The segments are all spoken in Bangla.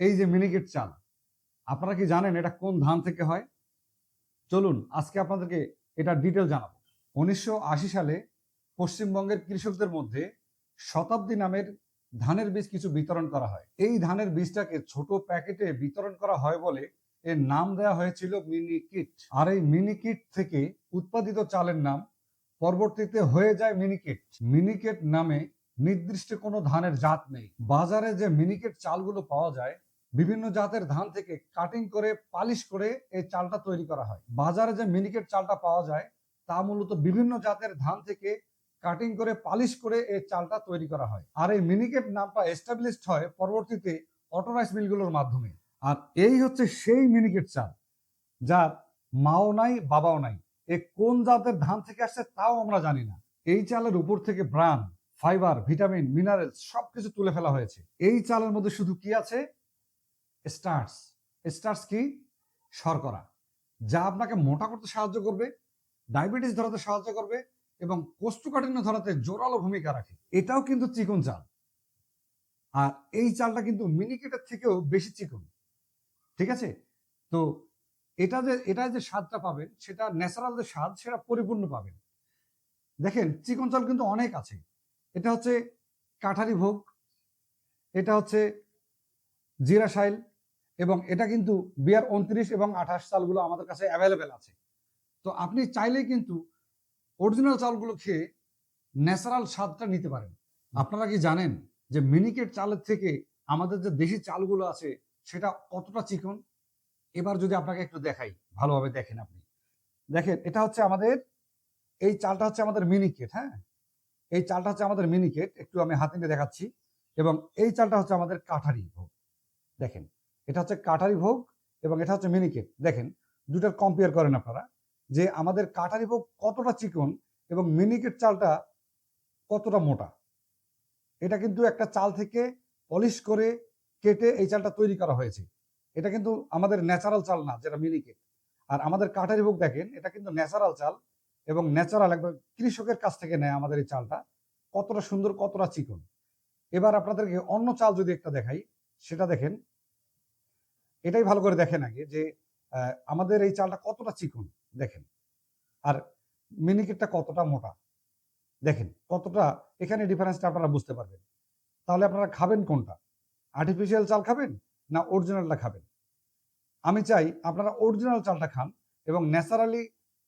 এই যে মিনিকেট চাল আপনারা কি জানেন এটা কোন ধান থেকে হয়? চলুন, আজকে আপনাদেরকে এটা ডিটেল জানাব। উনিশশো আশি সালে পশ্চিমবঙ্গের কৃষকদের মধ্যে শতাব্দী নামের ধানের বীজ কিছু বিতরণ করা হয়। এই ধানের বীজটাকে ছোট প্যাকেটে বিতরণ করা হয় বলে এর নাম দেওয়া হয়েছিল মিনি কিট আর এই মিনি কিট থেকে উৎপাদিত চালের নাম পরবর্তীতে হয়ে যায় মিনিকেট। মিনিকেট নামে নির্দিষ্ট কোনো ধানের জাত নেই। বাজারে যে মিনিকেট চালগুলো পাওয়া যায় বিভিন্ন জাতের ধান থেকে কাটিং করে পালিশ করে এই চালটা তৈরি করা হয়। বাজারে যে মিনিকেট চালটা পাওয়া যায়, তা মূলত বিভিন্ন জাতের ধান থেকে কাটিং করে পালিশ করে এই চালটা তৈরি করা হয়। আর এই মিনিকেট নামটা এস্টাবলিশড হয় পরবর্তীতে অটোরাইস মিলগুলোর মাধ্যমে। আর এই হচ্ছে সেই মিনিকেট চাল, যার মাও নাই, বাবাও নাই। এ কোন জাতের ধান থেকে আসছে তাও আমরা জানি না। এই চালের উপর থেকে ব্রান ফাইবার ভিটামিন মিনারেল সবকিছু তুলে ফেলা হয়েছে। এই চালের মধ্যে শুধু কি আছে? স্টার্স স্টার্স কি? শর্করা। যা আপনাকে মোটা করতে সাহায্য করবে ডায়াবেটিস ধরাতে সাহায্য করবে এবং কোষ্ঠকাঠিন্য ধরাতে জোরালো ভূমিকা রাখে। এটাও কিন্তু চিকন চাল। আর এই চালটা কিন্তু মিনিকেটের থেকেও বেশি চিকন। ঠিক আছে? তো এটা যে এটা যে স্বাদটা পাবেন, সেটা ন্যাচারাল যে স্বাদ, সেটা পরিপূর্ণ পাবেন। দেখেন, চিকন চাল কিন্তু অনেক আছে। এটা হচ্ছে কাঠারি ভোগ, এটা হচ্ছে জিরা শাইল এবং এটা কিন্তু বিয়ার উনত্রিশ এবং আঠাশ চালগুলো আমাদের কাছে অ্যাভেলেবেল আছে। তো আপনি চাইলেই কিন্তু অরিজিনাল চালগুলো খেয়ে ন্যাচারাল স্বাদটা নিতে পারেন। আপনারা কি জানেন যে মিনিকেট চালের থেকে আমাদের যে দেশি চালগুলো আছে, সেটা কতটা চিকন? এবার যদি আপনাকে একটু দেখাই, ভালোভাবে দেখেন আপনি। দেখেন, এটা হচ্ছে আমাদের, এই চালটা হচ্ছে আমাদের মিনিকেট হ্যাঁ? এই চালটা হচ্ছে আমাদের মিনিকেট একটু আমি হাতে নিয়ে দেখাচ্ছি। এবং এই চালটা হচ্ছে আমাদের কাঠারি ভোগ। দেখেন এটা হচ্ছে কাটারি ভোগ এবং এটা হচ্ছে মিনিকেট। দেখেন দুটার কম্পেয়ার করেন আপনারা, যে আমাদের কাটারি ভোগ কতটা চিকন এবং মিনিকেট চালটা কতটা মোটা। এটা কিন্তু একটা চাল থেকে পলিশ করে কেটে এই চালটা তৈরি করা হয়েছে। এটা কিন্তু আমাদের ন্যাচারাল চাল না, যেটা মিনিকেট। আর আমাদের কাঠারি ভোগ দেখেন, এটা কিন্তু ন্যাচারাল চাল এবং ন্যাচারাল একবার কৃষকের কাছ থেকে নেয় আমাদের এই চালটা, কতটা সুন্দর, কতটা চিকন। এবার আপনাদেরকে অন্য চাল যদি একটা দেখাই, সেটা দেখেন এটাই ভালো করে দেখেন আগে যে আমাদের এই চালটা কতটা চিকন, দেখেন। আর মিনিকেটটা কতটা মোটা, দেখেন কতটা, এখানে ডিফারেন্সটা আপনারা বুঝতে পারবেন। তাহলে আপনারা খাবেন কোনটা? আর্টিফিশিয়াল চাল খাবেন না অরিজিনালটা খাবেন? আমি চাই আপনারা অরিজিনাল চালটা খান এবং ন্যাচারালি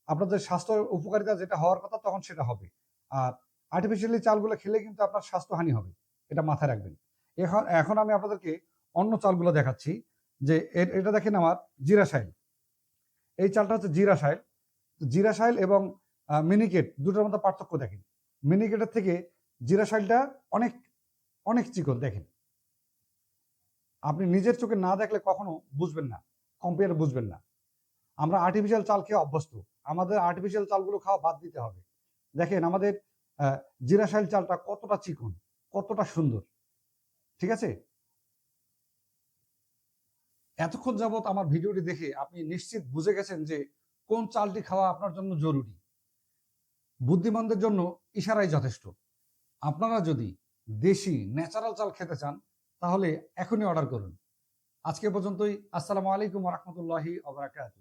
আপনাদের স্বাস্থ্য উপকারিতা যেটা হওয়ার কথা তখন সেটা হবে। আর আর্টিফিশিয়ালি চালগুলো খেলে কিন্তু আপনার স্বাস্থ্যহানি হবে, এটা মাথায় রাখবেন। এখন এখন আমি আপনাদেরকে অন্য চালগুলো দেখাচ্ছি। যে এটা দেখেন আমার জিরা সাইল এই চালটা হচ্ছে জিরা সাইল জিরা সাইল এবং মিনিকেট দুটোর মধ্যে পার্থক্য দেখেন। মিনিকেটের থেকে জিরা সাইলটা অনেক অনেক চিকন দেখেন। আপনি নিজের চোখে না দেখলে কখনো বুঝবেন না কম্পেয়ার বুঝবেন না। আমরা আর্টিফিশিয়াল চাল খেয়ে অভ্যস্ত। আমাদের আর্টিফিশিয়াল চালগুলো খাওয়া বাদ দিতে হবে। দেখেন আমাদের জিরা সাইল চালটা কতটা চিকন, কতটা সুন্দর। ঠিক আছে? এতক্ষণ যাবৎ আমার ভিডিওটি দেখে আপনি নিশ্চিত বুঝে গেছেন যে কোন চালটি খাওয়া আপনার জন্য জরুরি। বুদ্ধিমানদের জন্য ইশারাই যথেষ্ট। আপনারা যদি দেশি ন্যাচারাল চাল খেতে চান, তাহলে এখনই অর্ডার করুন। আজকে পর্যন্তই। আসসালামু আলাইকুম রহমতুল্লাহি অবরাকাত